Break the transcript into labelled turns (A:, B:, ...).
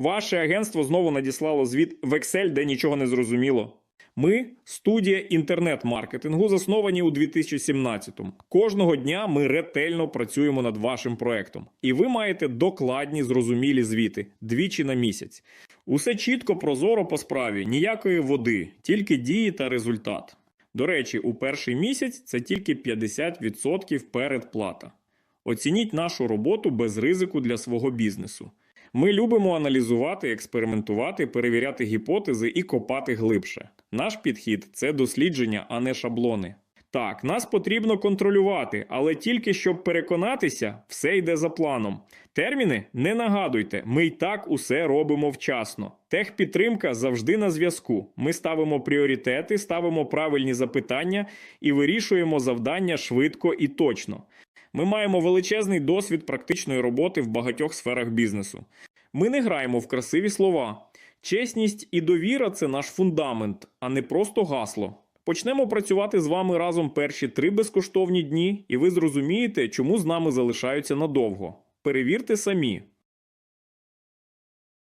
A: Ваше агентство знову надіслало звіт в Excel, де нічого не зрозуміло. Ми студія інтернет-маркетингу, засновані у 2017-му. Кожного дня ми ретельно працюємо над вашим проектом, і ви маєте докладні зрозумілі звіти двічі на місяць. Усе чітко, прозоро по справі, ніякої води, тільки дії та результат. До речі, у перший місяць це тільки 50% передплата. Оцініть нашу роботу без ризику для свого бізнесу. Ми любимо аналізувати, експериментувати, перевіряти гіпотези і копати глибше. Наш підхід це дослідження, а не шаблони. Так, нас потрібно контролювати, але тільки щоб переконатися, все йде за планом. Терміни не нагадуйте, ми й так усе робимо вчасно. Техпідтримка завжди на зв'язку. Ми ставимо пріоритети, ставимо правильні запитання і вирішуємо завдання швидко і точно. Ми маємо величезний досвід практичної роботи в багатьох сферах бізнесу. Ми не граємо в красиві слова. Чесність і довіра це наш фундамент, а не просто гасло. Почнемо працювати з вами разом перші три безкоштовні дні, і ви зрозумієте, чому з нами залишаються надовго. Перевірте самі.